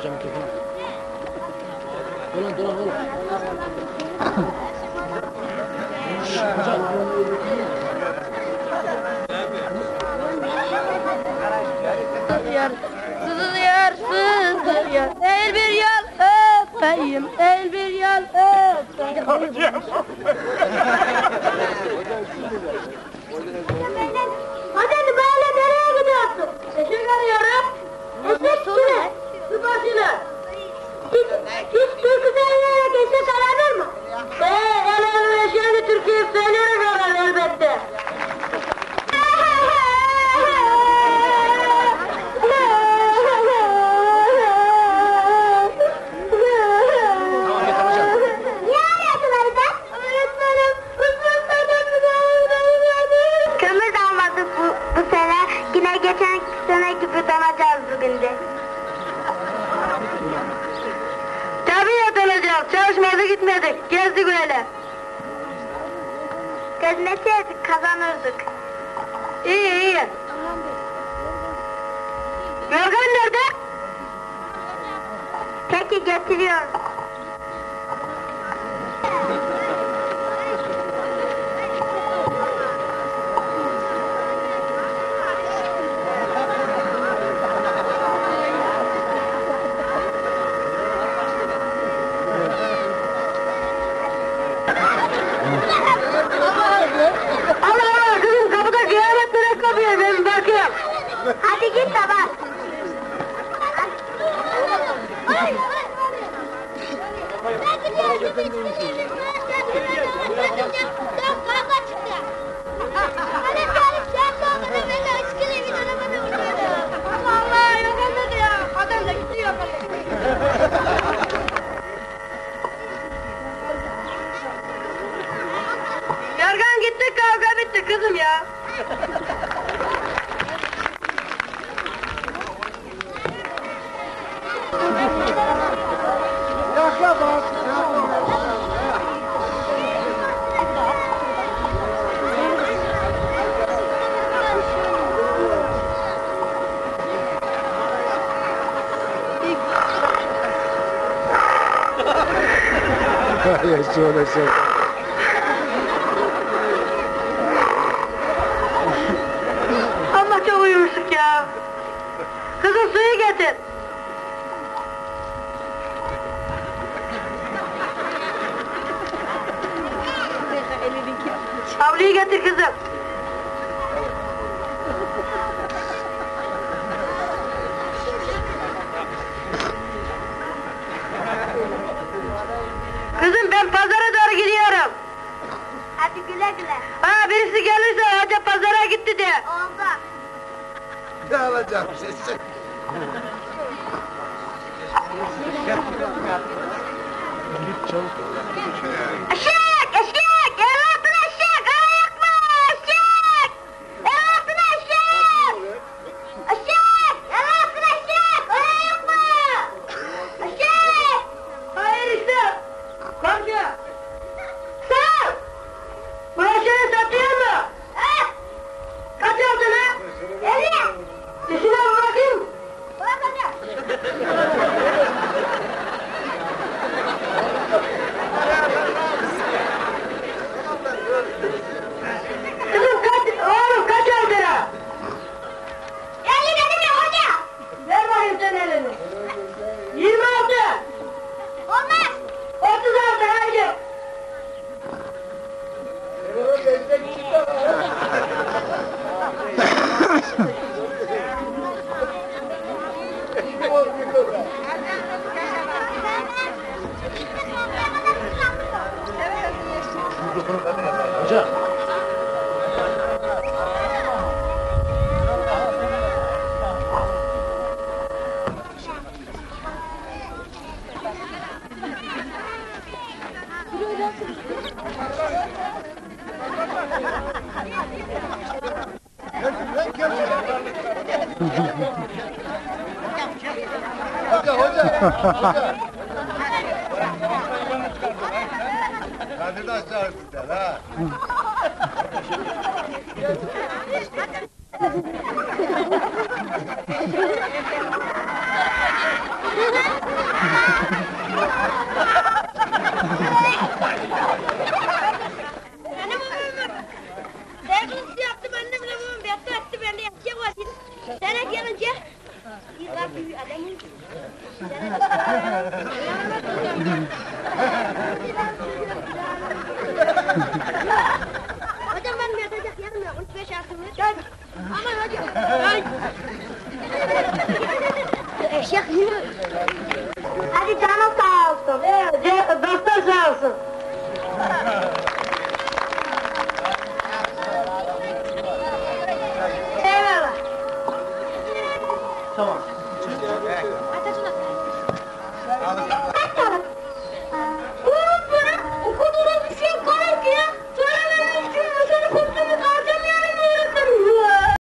Hocam mikrofonu. Dolan dolan dolan. Hocam. Sızılıyor, sızılıyor, sızılıyor. El bir yol öpeyim, el bir yol öpeyim. sene kıpırdanacağız bugün de. Tabii yatılacağız. Çalışmadık gitmedik. Gezdik öyle. Gözmetseydik kazanırdık. İyi iyi. Yorgan nerede? Peki getiriyorum. Hadi git baba. yaşa yaşa. Ama çok uyumuştuk ya. Kızım suyu getir. Havluyu getir kızım. Kızım ben pazara doğru gidiyorum. Hadi güle güle. Ha birisi gelirse hoca pazara gitti de. Oldu. Ne alacağım sesi? Git çabuk. Şey! Hadi de aşağı gider ha. hocam benim yatacak yerim yok. Üç beş? Gel. Aman hocam. Eşek yürü. Hadi canım sağ olsun. Evet, dostlar sağ olsun. Eyvallah. Tamam.